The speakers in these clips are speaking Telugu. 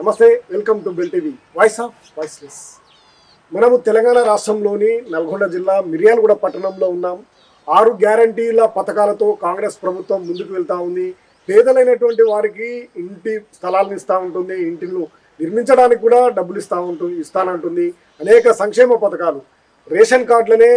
నమస్తే welcome to bell TV. Voice of voiceless. మనము తెలంగాణ రాష్ట్రంలోని నల్గొండ జిల్లా మిర్యాలగూడ పట్టణంలో ఉన్నాం. ఆరు గ్యారంటీల పథకాలతో కాంగ్రెస్ ప్రభుత్వం ముందుకు వెళ్తూ ఉంది. పేదలైనటువంటి వారికి ఇంటి స్థలాలను ఇస్తూ ఉంటుంది. ఇంటిని నిర్మించడానికి కూడా డబ్బులు ఇస్తూ ఉంటుంది ఇస్తానంటుంది. అనేక సంక్షేమ పథకాలు. రేషన్ కార్డులనే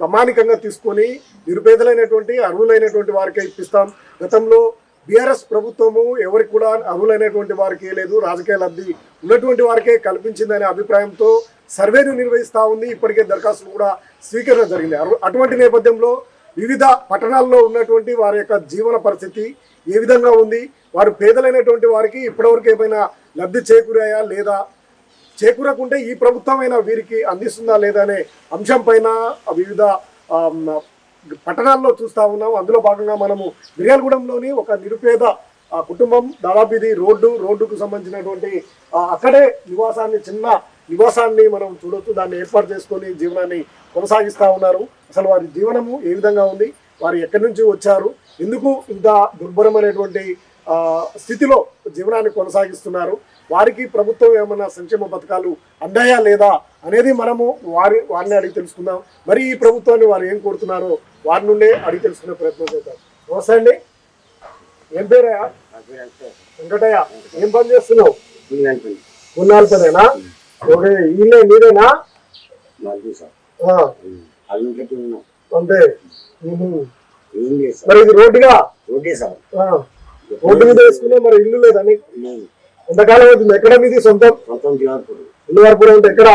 ప్రామాణికంగా తీసుకొని నిరుపేదలైనటువంటి అర్హులైనటువంటి వారికే ఇప్పిస్తాం. గతంలో బీఆర్ఎస్ ప్రభుత్వము ఎవరికి కూడా అర్హులైనటువంటి వారికి లేదు రాజకీయ లబ్ధి ఉన్నటువంటి వారికే కల్పించిందనే అభిప్రాయంతో సర్వేను నిర్వహిస్తూ ఉంది. ఇప్పటికే దరఖాస్తులు కూడా స్వీకరణ జరిగింది. అటువంటి నేపథ్యంలో వివిధ పట్టణాల్లో ఉన్నటువంటి వారి యొక్క జీవన పరిస్థితి ఏ విధంగా ఉంది? వారు పేదలైనటువంటి వారికి ఇప్పటివరకు ఏమైనా లబ్ధి చేకూరాయా లేదా? చేకూరకుంటే ఈ ప్రభుత్వమైనా వీరికి అందిస్తుందా లేదా అనే అంశం పైన వివిధ పట్టణాల్లో చూస్తూ ఉన్నాం. అందులో భాగంగా మనము మిర్యాలగూడెంలోని ఒక నిరుపేద ఆ, కుటుంబం దాదాపు ఇది రోడ్డు రోడ్డుకు సంబంధించినటువంటి అక్కడే నివాసాన్ని చిన్న నివాసాన్ని మనం చూడొచ్చు. దాన్ని ఏర్పాటు చేసుకొని జీవనాన్ని కొనసాగిస్తూ ఉన్నారు. అసలు వారి జీవనము ఏ విధంగా ఉంది? వారు ఎక్కడి నుంచి వచ్చారు? ఎందుకు ఇంత దుర్భరమైనటువంటి స్థితిలో జీవనాన్ని కొనసాగిస్తున్నారు? వారికి ప్రభుత్వం ఏమైనా సంక్షేమ పథకాలు అందాయా లేదా అనేది మనము వారి వారిని అడిగి తెలుసుకుందాం. మరి ఈ ప్రభుత్వాన్ని వారు ఏం కోరుతున్నారో వారి నుండే అడిగి తెలుసుకునే ప్రయత్నం చేద్దాం. నమస్తే అండి. ఏం పేరయ్యా? వెంకటయ్య. ఏం పని చేస్తున్నావు? ఉన్నాళ్ళు పనేనా ఓకే ఈయనే మీరేనా? అంతే. మరి ఇది రోడ్డుగా? రోడ్డు మీద వేసుకునే మరి ఇల్లు లేదా నీకు? ఎంతకాలం అవుతుంది. ఎక్కడ మీది సొంతం? ఇల్లు వరకు ఉంటే ఎక్కడ?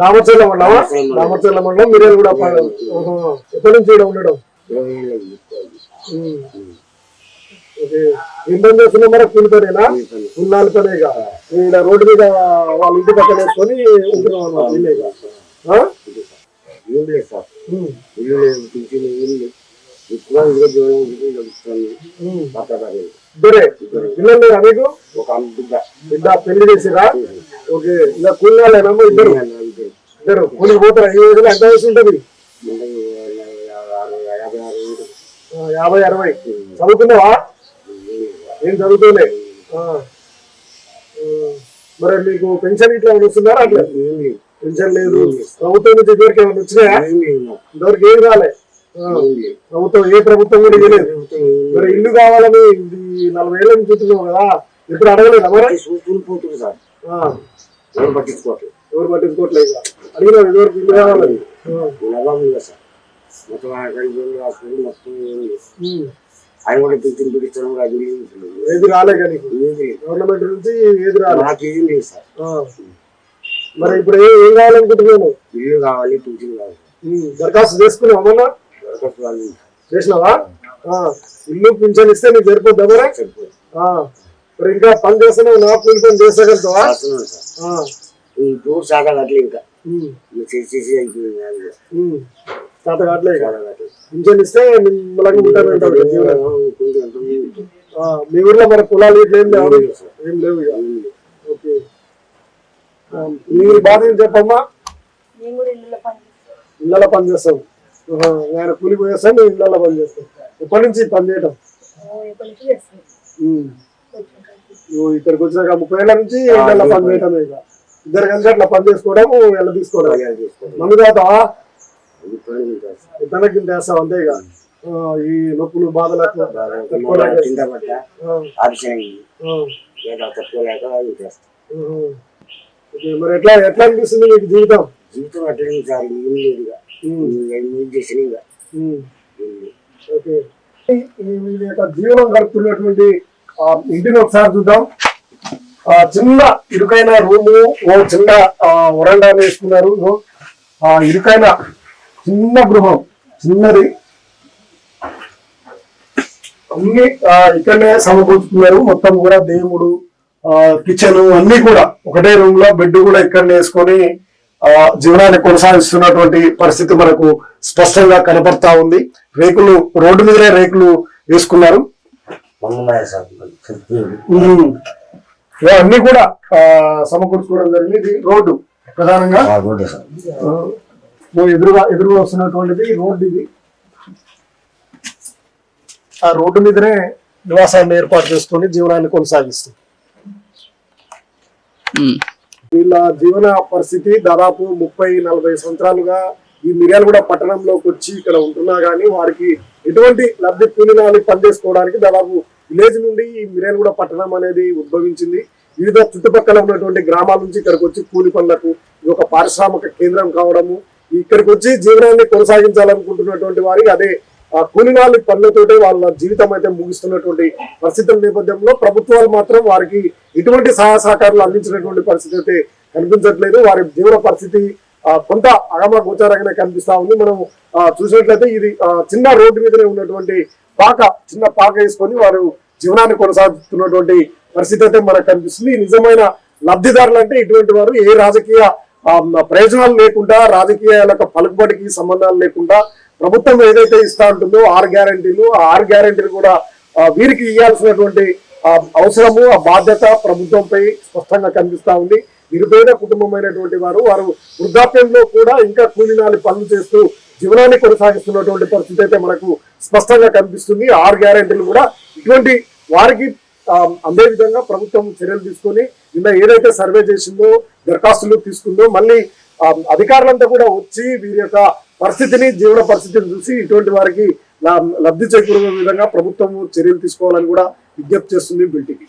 దామచర్ల మండలం? దామచర్ల మండలం. మీరు కూడా ఎప్పటి నుంచి ఇక్కడ ఉండడం. ఏం పని చేస్తున్నా మరి కూలి పనేనా? ఉన్నాళ్ళు పనేగా. రోడ్డు మీద వాళ్ళ ఇంటి పక్కన వేసుకొని ఉంటున్నాం అన్నమాట ఇల్లేగా. ఆ? ఉమ్. ఉమ్. ఇద్దరే. పిల్లలు మీకు ఒక బిడ్డ పెళ్ళి చేసిరా? ఓకే. ఇక కూలి వాళ్ళేనమ్మా ఇద్దరు. ఇద్దరు. కూలికి పోతారా? ఈ వయసులో ఎంత వయసు ఉంటుంది? యాభై అరవై. చదువుకున్నావా ఏం. ఆ. మరి మీకు పెన్షన్ ఇట్లా వస్తున్నారా అట్లా? పెన్షన్ లేదు. ప్రభుత్వం నుంచి ఇదివరకు ఏమైనా వచ్చినాయా? ఇంతవరకు ఏం రాలే. ప్రభుత్వం ఏ ప్రభుత్వం కూడా ఇవ్వలేదు. మరి ఇల్లు కావాలని ఇది నలభై ఏళ్ళ నుంచి చూస్తున్నావు కదా ఎప్పుడు అడగలేదా మరి? చూసుకుని పోతుంది సార్. ఎవరు పట్టించుకోవట్లేదు. ఎవరు పట్టించుకోవట్లేదు. అడిగినా ఇదివరకు ఇల్లు కావాలని సార్. మొత్తం హాస్పిటల్ మొత్తం. ఆయన కూడా పిలిచిన పిలిచాను కూడా అది. ఏది రాలే కానీ ఏది. గవర్నమెంట్ నుంచి ఏది రాలే? నాకు ఏం లేదు సార్. మరి ఇప్పుడు ఏం ఏం కావాలనుకుంటున్నాను ఇల్లు కావాలి పింఛన్ కావాలి. దరఖాస్తు చేసుకున్నావా మొన్న? దరఖాస్తు వాళ్ళు చేసినావా ఆ. ఇల్లు పింఛన్ ఇస్తే నీకు సరిపోద్దా మరి. మరి ఇంకా పని చేస్తున్నావు నా పని చేసగలుగుతావా. ఈ టూర్ శాఖ కట్టలే ఇంకా. పింఛన్ ఇస్తే. మీ ఊర్లో మరి పొలాలు ఇట్లా ఏం లేవు. ఏం లేవు ఇక ఏం లేదు. ఓకే మీ బాధ ఏం చెప్పమ్మా చేస్తాను ఇళ్ళలో పని చేస్తాం ఆహా, నేను కూలి పోయేస్తాను నేను ఇళ్ళలో పని చేస్తాను. ఎప్పటి నుంచి పని చేయటం. నువ్వు ఇక్కడికి వచ్చినాక ముప్పై ఏళ్ళ నుంచి ఇళ్ళలో పని చేయటం ఇక. ఇద్దరు కలిసి అట్లా పని చేసుకోవడం వెళ్ళ తీసుకోవడం ఉంటుంది సార్. ఇతనకి వేస్తావు అంతే ఇక. ఆ, ఈ నొప్పులు బాధలు మరి ఎట్లా ఎట్లా అనిపిస్తుంది మీకు జీవితం? జీవితం అట్లనే ఓకే వీళ్ళ యొక్క జీవనం గడుపుతున్నటువంటి ఆ, ఇంటిని ఒకసారి చూద్దాం. ఆ, చిన్న ఇరుకైన రూము ఓ చిన్న వరండా వేసుకున్నారు. ఆ, ఇరుకైన చిన్న గృహం చిన్నది. అన్ని ఇక్కడనే సమకూర్చుకున్నారు. మొత్తం కూడా దేవుడు కిచెన్ అన్ని కూడా ఒకటే రూమ్లో బెడ్ కూడా ఇక్కడనే వేసుకొని జీవనాన్ని కొనసాగిస్తున్నటువంటి పరిస్థితి మనకు స్పష్టంగా కనపడతా ఉంది. రేకులు రోడ్డు మీదనే రేకులు వేసుకున్నారు. అన్ని కూడా సమకూర్చుకోవడం జరిగింది. ఇది రోడ్డు ప్రధానంగా. ఆ రోడ్డే సార్. ఆ, ఓ ఎదురుగా ఎదురుగా వస్తున్నటువంటిది రోడ్డు ఇది. ఆ రోడ్డు మీదనే నివాసాన్ని ఏర్పాటు చేసుకొని జీవనాన్ని కొనసాగిస్తుంది. వీళ్ళ జీవన పరిస్థితి దాదాపు ముప్పై నలభై సంవత్సరాలుగా ఈ మిర్యాలగూడ పట్టణంలోకి వచ్చి ఇక్కడ ఉంటున్నా గానీ వారికి ఎటువంటి లబ్ధి కూలినాలి పనిచేసుకోవడానికి దాదాపు విలేజ్ నుండి ఈ మిర్యాలగూడ పట్టణం అనేది ఉద్భవించింది. వివిధ చుట్టుపక్కల ఉన్నటువంటి గ్రామాల నుంచి ఇక్కడికి వచ్చి కూలి పనులకు ఇది ఒక పారిశ్రామిక కేంద్రం కావడము ఇక్కడికి వచ్చి జీవనాన్ని కొనసాగించాలనుకుంటున్నటువంటి వారికి అదే ఆ వాళ్ళ పనులతోటే వాళ్ళ జీవితం అయితే ముగిస్తున్నటువంటి పరిస్థితుల నేపథ్యంలో ప్రభుత్వాలు మాత్రం వారికి ఎటువంటి సహాయ సహకారాలు అందించినటువంటి పరిస్థితి అయితే కనిపించట్లేదు. వారి జీవన పరిస్థితి కొంత అగమ గోచారంగానే కనిపిస్తా ఉంది. మనం ఆ, చూసినట్లయితే ఇది చిన్న రోడ్డు మీదనే ఉన్నటువంటి పాక చిన్న పాక వేసుకొని వారు జీవనాన్ని కొనసాగుతున్నటువంటి పరిస్థితి అయితే మనకు కనిపిస్తుంది. నిజమైన లబ్ధిదారులు అంటే ఇటువంటి వారు. ఏ రాజకీయ ప్రయోజనాలు లేకుండా రాజకీయాలకు పలుకుబడికి సంబంధాలు లేకుండా ప్రభుత్వం ఏదైతే ఇస్తా ఉంటుందో ఆరు గ్యారంటీలు ఆ ఆరు గ్యారంటీలు కూడా వీరికి ఇవ్వాల్సినటువంటి అవసరము ఆ బాధ్యత ప్రభుత్వంపై స్పష్టంగా కనిపిస్తా ఉంది. నిరుపేద కుటుంబమైనటువంటి వారు వారు వృద్ధాప్యంలో కూడా ఇంకా కూలినాలి పనులు చేస్తూ జీవనాన్ని కొనసాగిస్తున్నటువంటి పరిస్థితి అయితే మనకు స్పష్టంగా కనిపిస్తుంది. ఆరు గ్యారెంటీలు కూడా ఇటువంటి వారికి అందే విధంగా ప్రభుత్వం చర్యలు తీసుకొని నిన్న ఏదైతే సర్వే చేసిందో దరఖాస్తులు తీసుకుందో మళ్ళీ అధికారులంతా కూడా వచ్చి వీరి యొక్క పరిస్థితిని జీవన పరిస్థితిని చూసి ఇటువంటి వారికి లబ్ధి చేకూరే విధంగా ప్రభుత్వం చర్యలు తీసుకోవాలని కూడా విజ్ఞప్తి చేస్తుంది బిల్టికి